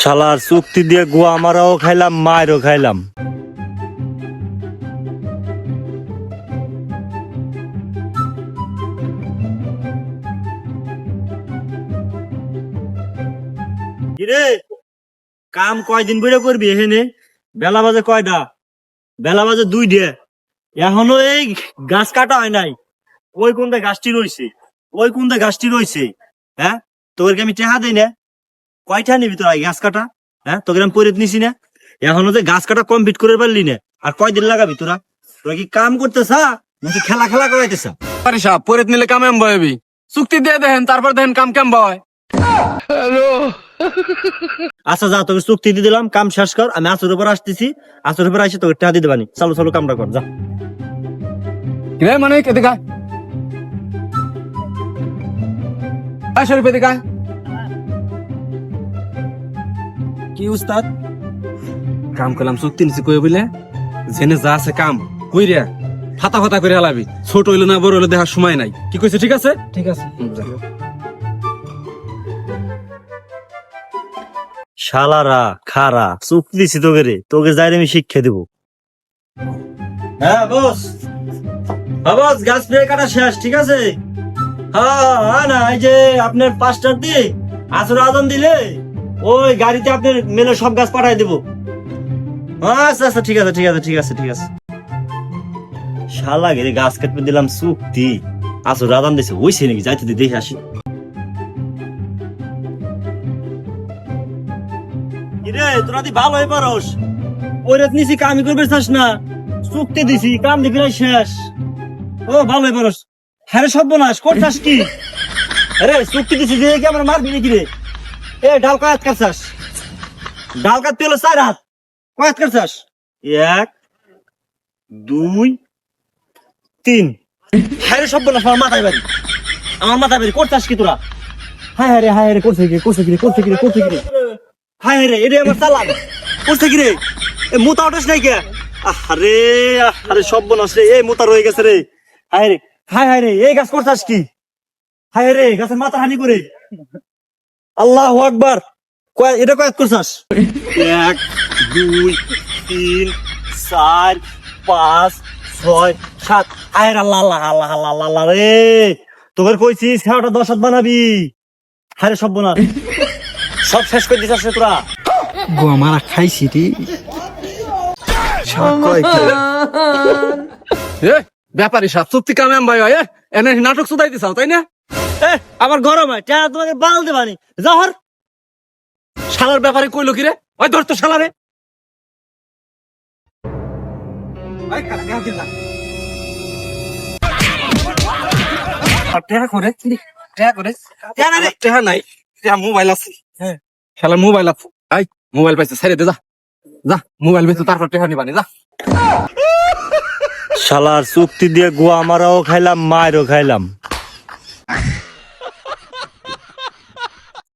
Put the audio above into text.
শালার চুক্তি দিয়ে গুয়া মারাও খাইলাম, মায়েরও খাইলাম। কিরে, কাম কয়দিন বইরে করবি এখানে? বেলা বাজে কয়টা? বেলা বাজে দুই ডে এখনও এই গাছ কাটা হয় নাই। ওই কোনটা গাছটি রইছে? ওই কোনটা গাছটি রইছে? হ্যাঁ? তোর তোকে আমি টেহা দেই না। কয়টা নিবি তোরা গাছ কাটা? হ্যাঁ তোকে আমি পরিত নিছি না। এখনও যে গাছ কাটা কমপ্লিট করে পারলি না। আর কয়দিন লাগাবি তোরা? তোরা কি কাম করতেছা নাকি খেলা খেলা করাইতেছা? আরে সাহেব পরে নিলে কাম এম বয়বি চুক্তি দিয়ে দেখেন তারপর দেখেন কাম কেম বয় আচ্ছা যা তোকে চুক্তি দিয়ে দিলাম কাম শেষ কর আমি আসর উপর আসতেছি। আসর উপর আসি তোকে টেহা দিতে পারি। চালু চালু কামটা কর যা। রে মানে এদিকে আয়। আয় শরীফ এদিকে আয়। কি উস্তাদ? কাম করলাম চুক্তি নিছি কই বলে জেনে যা আছে কাম কই রে ফাতা ফাতা করে হালাবি ছোট হইল না বড় হইল দেখার সময় নাই। কি কইছে ঠিক আছে? ঠিক আছে। শালারা খারা চুক্তি দিছি তোকে রে তোকে যাই আমি শিক্ষা দিব। হ্যাঁ বস। হ্যাঁ বস গাছ স্প্রে কাটা শেষ ঠিক আছে? হ্যাঁ হ্যাঁ না এই যে আপনার পাঁচটার দিয়ে আসর আদম দিলে? ওই গাড়িতে আপনার মেলে সব গাছ পাঠাই দেবো। আচ্ছা আচ্ছা ঠিক আছে ঠিক আছে ঠিক আছে ঠিক আছে। শালা গেলে গাছ কাটবে দিলাম চুক্তি। আসর আদাম দিছে ওইছে নাকি? যাইতে দিয়ে দেখে আসি। কিরে তোরা তুই ভালো হয়ে পারস ওই রাত নিছি কামি করবে চাস না। চুক্তি দিছি কাম দিবি প্রায় শেষ। ও ভালো হয়ে পারস। হ্যাঁ রে সর্বনাশ করছাস কি? আরে চুক্তি দিছি দিয়ে কি আমার মারবি নাকি রে? এ ডাল কয়াত করছাস ডাল কাটতে হলো চার হাত। কয়াত করছাস এক দুই তিন। হ্যাঁ রে সর্বনাশ আমার মাথায় বাড়ি। আমার মাথায় বাড়ি করছাস কি তোরা? হায় হায় রে হায় রে করছে কি করছে কি রে, করছে কি করছে কি? হায় রে এটা আমার চালান করছে কি রে? এ মোতা ওঠাস নাই কে? আরে আরে সব বনাস রে এই মোতা রয়ে গেছে রে। হায় রে হায় হায় রে এই গাছ করছাস কি? হায় রে গাছের মাথা হানি করে। আল্লাহ আকবার। কয় এটা কয়েক করছাস এক দুই তিন চার পাঁচ ছয় সাত। রে আল্লাহ আল্লাহ আল্লাহ আল্লাহ আল্লাহ আল্লাহ রে। তোকে কইছি সেটা দশ হাত বানাবি। হায় রে সব বনাস সব শেষ করে দিছিস রে তোরা। গো আমারা খাইছি রে। এ ব্যাপারী সাহেব চুক্তি কাম ভাই এ এনে নাটক সুদাই দিছাও তাই না? আমার গরম হয়। টেয়া তোমাকে বাল দেবানি। জহর। শালার ব্যাপারে কইলো কি রে? ওই ধর তো শালারে। মোবাইল আছে। হ্যাঁ। শালার মোবাইল আছে। মোবাইল পাইছে ছেড়ে দে যা। যা মোবাইল বেচে তারপর টেহা নিবানি যা। শালার চুক্তি দিয়ে গুয়া মারাও খাইলাম মায়েরও খাইলাম।